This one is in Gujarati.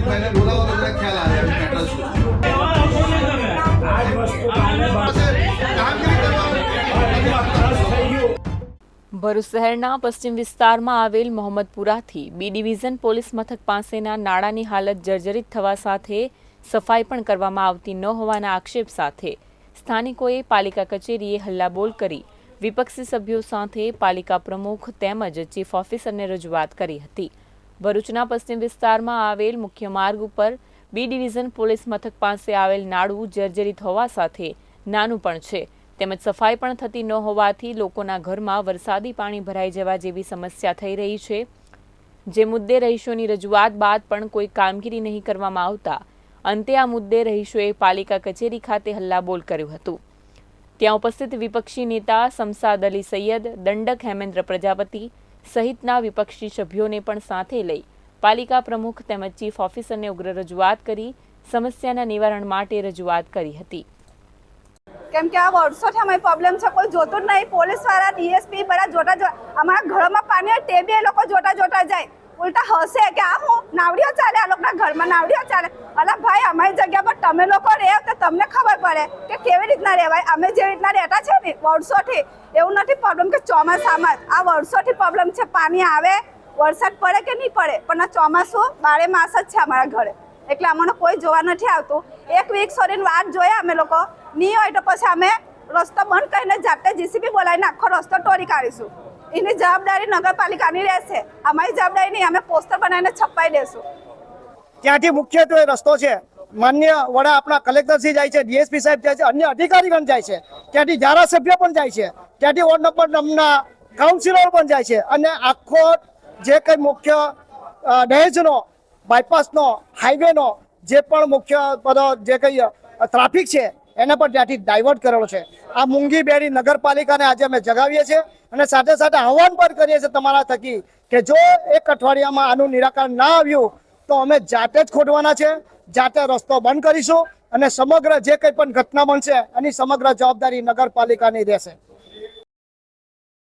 અમૃતભાઈને બોલાવો તો તમને ખ્યાલ આવે એમ કરવાની. ભરૂચ શહેરના પશ્ચિમ વિસ્તારમાં આવેલ મોહમ્મદપુરાથી બી ડિવિઝન પોલીસ મથક પાસેના નાળાની હાલત જર્જરિત થવા સાથે સફાઈ પણ કરવામાં આવતી ન હોવાના આક્ષેપ સાથે સ્થાનિકોએ પાલિકા કચેરીએ હલ્લાબોલ કરી વિપક્ષી સભ્યો સાથે પાલિકા પ્રમુખ તેમજ ચીફ ઓફિસરને રજૂઆત કરી હતી. ભરૂચના પશ્ચિમ વિસ્તારમાં આવેલ મુખ્ય માર્ગ ઉપર બી ડિવિઝન પોલીસ મથક પાસે આવેલ નાળું જર્જરિત હોવા સાથે નાનું પણ છે. તેમજ સફાઈ પણ થતી ન હોવાથી લોકોના ઘરમાં વરસાદી પાણી ભરાઈ જવા જેવી સમસ્યા થઈ રહી છે. જે મુદ્દે રહીશોની રજૂઆત બાદ પણ કોઈ કામગીરી નહીં કરવામાં આવતા. અંતે આ મુદ્દે રહીશોએ પાલિકા કચેરી ખાતે હલ્લાબોલ કર્યું હતું. ત્યાં ઉપસ્થિત વિપક્ષી નેતા સમસાદ અલી સૈયદ, દંડક હેમેન્દ્ર પ્રજાપતિ સહિતના વિપક્ષી સભ્યોને પણ સાથે લઈ પાલિકા પ્રમુખ તેમજ ચીફ ઓફિસરને ઉગ્ર રજૂઆત કરી, સમસ્યાના નિવારણ માટે રજૂઆત કરી હતી. કેમ કે આ વર્ષોથી અમારી પ્રોબ્લેમ છે, કોઈ જોતું જ નહીં. પોલીસવાળા ડીએસપી બધા જોતા જોતા અમારા ઘરમાં પાણી ટેબી લોકો જોતા જોતા જાય. ઉલટા હસે કે આ હું નાવડીઓ ચાલે, આ લોકોના ઘરમાં નાવડીઓ ચાલે? અલા ભાઈ, અમારી જગ્યા પર તમે લોકો રહે તો તમને ખબર પડે કે કેવી રીતના રહેવાય. અમે જે રીતના રહેતા છે ને વર્ષોથી, એવું નથી પ્રોબ્લેમ કે ચોમાસામાં આ વર્ષોથી પ્રોબ્લેમ છે, પાણી આવે, વરસાદ પડે કે નહીં પડે? પણ આ ચોમાસું બારે માસ જ છે અમારા ઘરે. એટલે અમને કોઈ જોવા નથી આવતું. એક વીક સુધીની વાત જોયા અમે લોકો. નહીં હોય તો પછી અમે રસ્તો બંધ કરીને જાતે જીસીબી બોલાવીને આખો રસ્તો તોડી કાઢીશું. એની જવાબદારી નગરપાલિકાની રહેશે. અમારી જવાબદારી નહીં, અમે પોસ્ટર બનાવીને છપાઈ દેશું. ત્યાંથી મુખ્યત્વે રસ્તો છે. માન્ય વડા આપણા કલેક્ટરશ્રી જાય છે, ડીએસપી સાહેબ જાય છે, અન્ય અધિકારીગણ જાય છે. ત્યાંથી ધારાસભ્ય પણ જાય છે. ત્યાંથી વોર્ડ નંબર નમના કાઉન્સિલર પણ જાય છે. અને આખો જે કંઈ મુખ્ય દહેજનો બાયપાસનો હાઈવેનો જે પણ મુખ્ય બધો જે કંઈ ટ્રાફિક છે એને પણ ત્યાંથી ડાયવર્ટ કરેલો છે. આ મૂંગી બેડી નગરપાલિકાને આજે અમે જગાવીએ છીએ અને સાથે સાથે આહવાન પણ કરીએ છીએ તમારા થકી કે જો એક અઠવાડિયામાં આનું નિરાકરણ ના આવ્યું, તો અમે જાતે જ ખોદવાના છે, જાતે રસ્તો બંધ કરીશું અને સમગ્ર જે કંઈ પણ ઘટના બનશે, એની સમગ્ર જવાબદારી નગરપાલિકાની રહેશે.